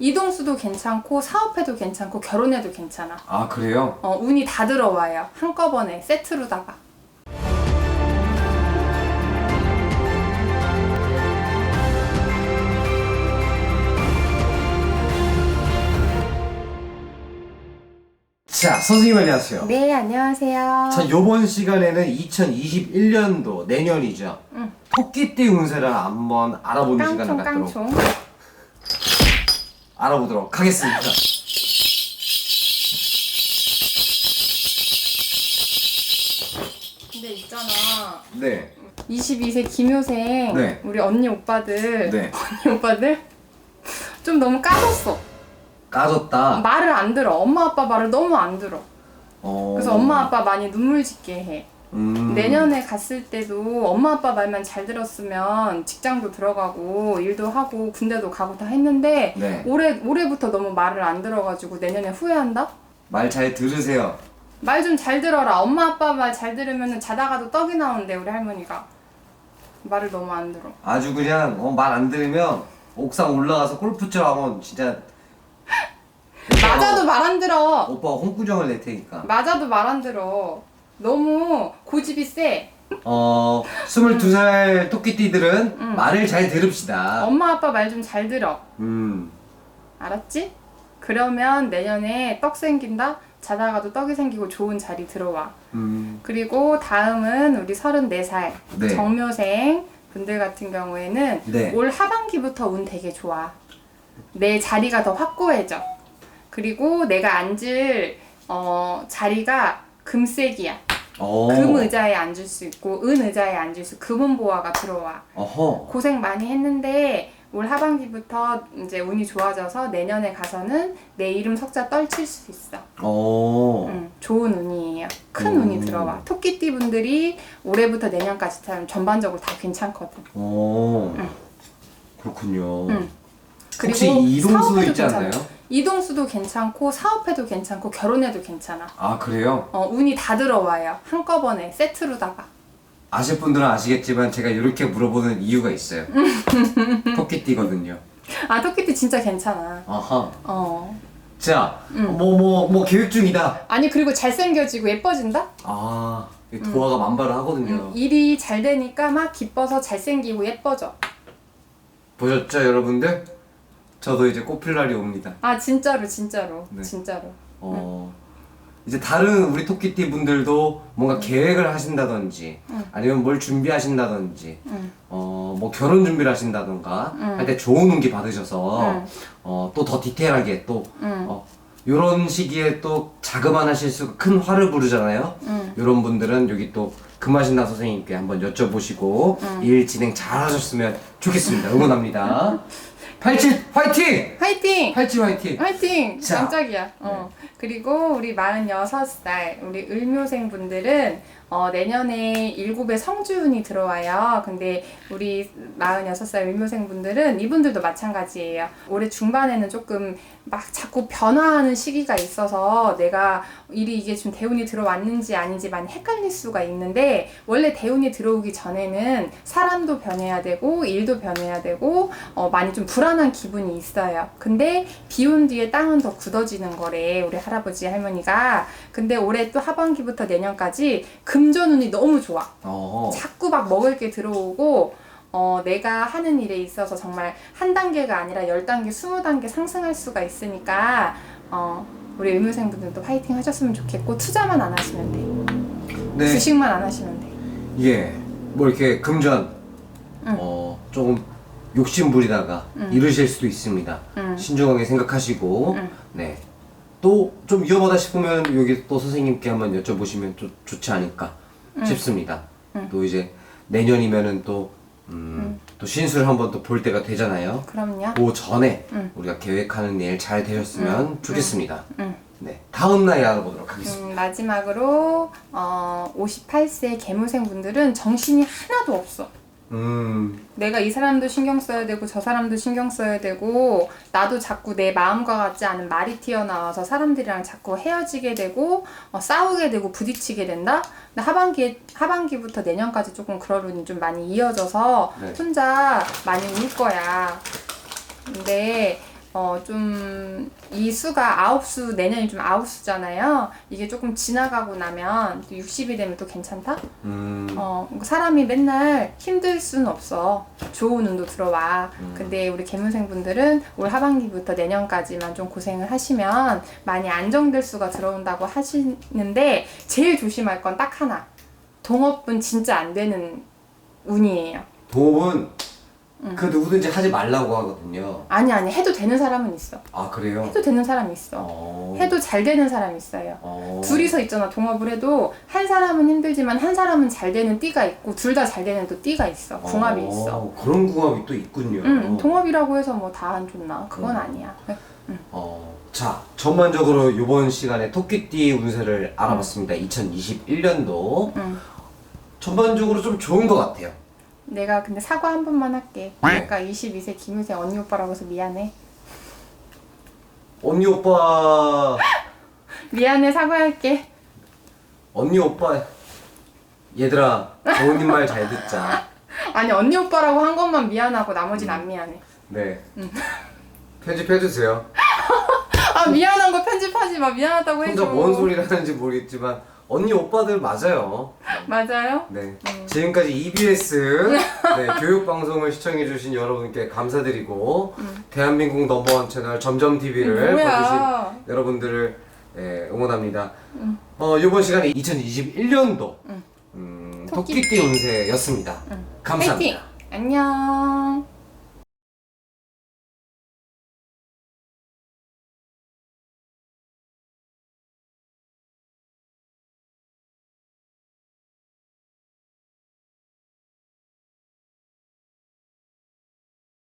이동수도 괜찮고 사업해도 괜찮고 결혼해도 괜찮아. 아 그래요? 어, 운이 다 들어와요. 한꺼번에 세트로다가. 자 선생님 안녕하세요. 네, 안녕하세요. 자 요번 시간에는 2021년도 내년이죠. 응. 토끼띠 운세를 한번 알아보는 시간을 깡총 갖도록 깡총. 알아보도록 하겠습니다. 근데 있잖아. 네. 22세 김효생 네. 우리 언니 오빠들 네. 언니 오빠들 좀 너무 까졌어. 까졌다. 말을 안 들어. 엄마 아빠 말을 너무 안 들어. 어... 그래서 엄마 아빠 많이 눈물 짓게 해. 음... 내년에 갔을 때도 엄마 아빠 말만 잘 들었으면 직장도 들어가고 일도 하고 군대도 가고 다 했는데 네. 올해 올해부터 너무 말을 안 들어가지고 내년에 후회한다? 말 잘 들으세요. 말 좀 잘 들어라. 엄마 아빠 말 잘 들으면 자다가도 떡이 나오는데 우리 할머니가 말을 너무 안 들어. 아주 그냥 어, 말안 들으면 옥상 올라가서 골프처럼 하면 진짜 맞아도 말 안 들어. 오빠가 홍구정을 낼 테니까. 맞아도 말 안 들어. 너무 고집이 세. 어, 22살 토끼띠들은 말을 잘 들읍시다. 엄마 아빠 말 좀 잘 들어. 음, 알았지? 그러면 내년에 떡 생긴다? 자다가도 떡이 생기고 좋은 자리 들어와. 음, 그리고 다음은 우리 34살 네. 정묘생 분들 같은 경우에는 네. 올 하반기부터 운 되게 좋아. 내 자리가 더 확고해져. 그리고 내가 앉을 어, 자리가 금색이야. 어, 금 의자에 앉을 수 있고 은 의자에 앉을 수 금은 보화가 들어와. 어허, 고생 많이 했는데 올 하반기부터 이제 운이 좋아져서 내년에 가서는 내 이름 석자 떨칠 수 있어. 어, 음, 좋은 운이에요. 큰 음. 운이 들어와. 토끼띠 분들이 올해부터 내년까지 참 전반적으로 다 괜찮거든. 어, 그렇군요. 응. 혹시 이동수 있지 않나요? 괜찮아. 이동수도 괜찮고 사업해도 괜찮고 결혼해도 괜찮아. 아 그래요? 어, 운이 다 들어와요. 한꺼번에 세트로다가. 아실 분들은 아시겠지만 제가 이렇게 물어보는 이유가 있어요. 토끼띠거든요. 아 토끼띠 진짜 괜찮아. 아하. 어. 자, 응. 뭐뭐 뭐 계획 중이다. 아니 그리고 잘생겨지고 예뻐진다? 아, 이 도화가 만발을 하거든요. 음, 일이 잘 되니까 막 기뻐서 잘생기고 예뻐져. 보셨죠, 여러분들? 저도 이제 꽃필 날이 옵니다. 아 진짜로 진짜로 네. 진짜로. 어, 이제 다른 우리 토끼띠 분들도 뭔가 계획을 하신다든지, 응. 아니면 뭘 준비하신다든지, 응. 어, 뭐 결혼 준비를 하신다던가, 응. 할 때 좋은 운기 받으셔서, 응. 어, 또 더 디테일하게 또, 응. 어, 요런 시기에 또 자그마한 실수가 큰 화를 부르잖아요. 응. 요런 분들은 여기 또 금하신다 선생님께 한번 여쭤보시고 일 진행 잘 하셨으면 좋겠습니다. 응원합니다. 87 화이팅! 화이팅! 87 화이팅! 화이팅! 자. 깜짝이야. 어. 그리고 우리 46살 우리 을묘생 분들은 어, 내년에 일곱의 성주운이 들어와요. 근데 우리 46살 을묘생 분들은 이분들도 마찬가지예요. 올해 중반에는 조금 막 자꾸 변화하는 시기가 있어서 내가 일이 이게 좀 대운이 들어왔는지 아닌지 많이 헷갈릴 수가 있는데 원래 대운이 들어오기 전에는 사람도 변해야 되고 일도 변해야 되고 어, 많이 좀 불안한 기분이 있어요. 근데 비온 뒤에 땅은 더 굳어지는 거래 우리 할아버지 할머니가. 근데 올해 또 하반기부터 내년까지 금전운이 너무 좋아. 어, 자꾸 막 먹을 게 들어오고 어, 내가 하는 일에 있어서 정말 한 단계가 아니라 열 단계, 스무 단계 상승할 수가 있으니까 어, 우리 의무생분들도 파이팅 하셨으면 좋겠고 투자만 안 하시면 돼. 네, 주식만 안 하시면 돼. 예, 뭐 이렇게 금전, 응. 어, 조금 욕심 부리다가 응. 잃으실 수도 있습니다. 응. 신중하게 생각하시고, 응. 네. 또 좀 위험하다 싶으면 여기 또 선생님께 한번 여쭤보시면 또 좋지 않을까 싶습니다. 응. 또 이제 내년이면은 또, 음, 또 신수를 한번 또 볼 때가 되잖아요. 그럼요. 그 전에 응. 우리가 계획하는 일 잘 되셨으면 좋겠습니다. 응. 네. 다음 나이 알아보도록 하겠습니다. 음, 마지막으로 어, 58세 개무생 분들은 정신이 하나도 없어. 음, 내가 이 사람도 신경 써야 되고 저 사람도 신경 써야 되고 나도 자꾸 내 마음과 같지 않은 말이 튀어나와서 사람들이랑 자꾸 헤어지게 되고 어, 싸우게 되고 부딪히게 된다. 근데 하반기에 하반기부터 내년까지 조금 그럴 운이 좀 많이 이어져서 네. 혼자 많이 울 거야. 근데 어, 좀, 이 수가 아홉 수, 내년이 좀 아홉 수잖아요. 이게 조금 지나가고 나면 60이 되면 또 괜찮다? 음. 어, 사람이 맨날 힘들 수는 없어. 좋은 운도 들어와. 음. 근데 우리 개무생분들은 올 하반기부터 내년까지만 좀 고생을 하시면 많이 안정될 수가 들어온다고 하시는데 제일 조심할 건 딱 하나. 동업은 진짜 안 되는 운이에요. 음. 그 누구든지 하지 말라고 하거든요. 아니, 아니, 해도 되는 사람은 있어. 아 그래요? 해도 되는 사람이 있어. 어. 해도 잘 되는 사람이 있어요. 어. 둘이서 있잖아 동업을 해도 한 사람은 힘들지만 한 사람은 잘 되는 띠가 있고 둘 다 잘 되는 또 띠가 있어 궁합이 어, 있어 그런 궁합이 또 있군요. 응 동업이라고 해서 뭐 다 안 좋나 그건 음. 아니야 어, 자, 전반적으로 이번 시간에 토끼띠 운세를 알아봤습니다. 2021년도 응. 전반적으로 좀 좋은 것 같아요. 내가 근데 사과 한 번만 할게. 아까 22세 김유세 언니 오빠라고 해서 미안해. 언니 오빠, 미안해 사과할게. 언니 오빠, 얘들아, 부모님 말 잘 듣자. 아니 언니 오빠라고 한 것만 미안하고 나머진 음. 안 미안해. 네. 편집해주세요. 아 미안한 거 편집하지 마. 미안하다고 해줘. 혼자 뭔 소리를 하는지 모르겠지만, 언니 오빠들 맞아요. 맞아요? 네. 음. 지금까지 EBS 네, 교육 방송을 시청해 주신 여러분께 감사드리고, 대한민국 넘버원 채널 점점TV를 봐주신 뭐야 여러분들을 예, 응원합니다. 어, 이번 시간에 2021년도 음, 토끼띠. 토끼띠 운세였습니다. 감사합니다. 파이팅 안녕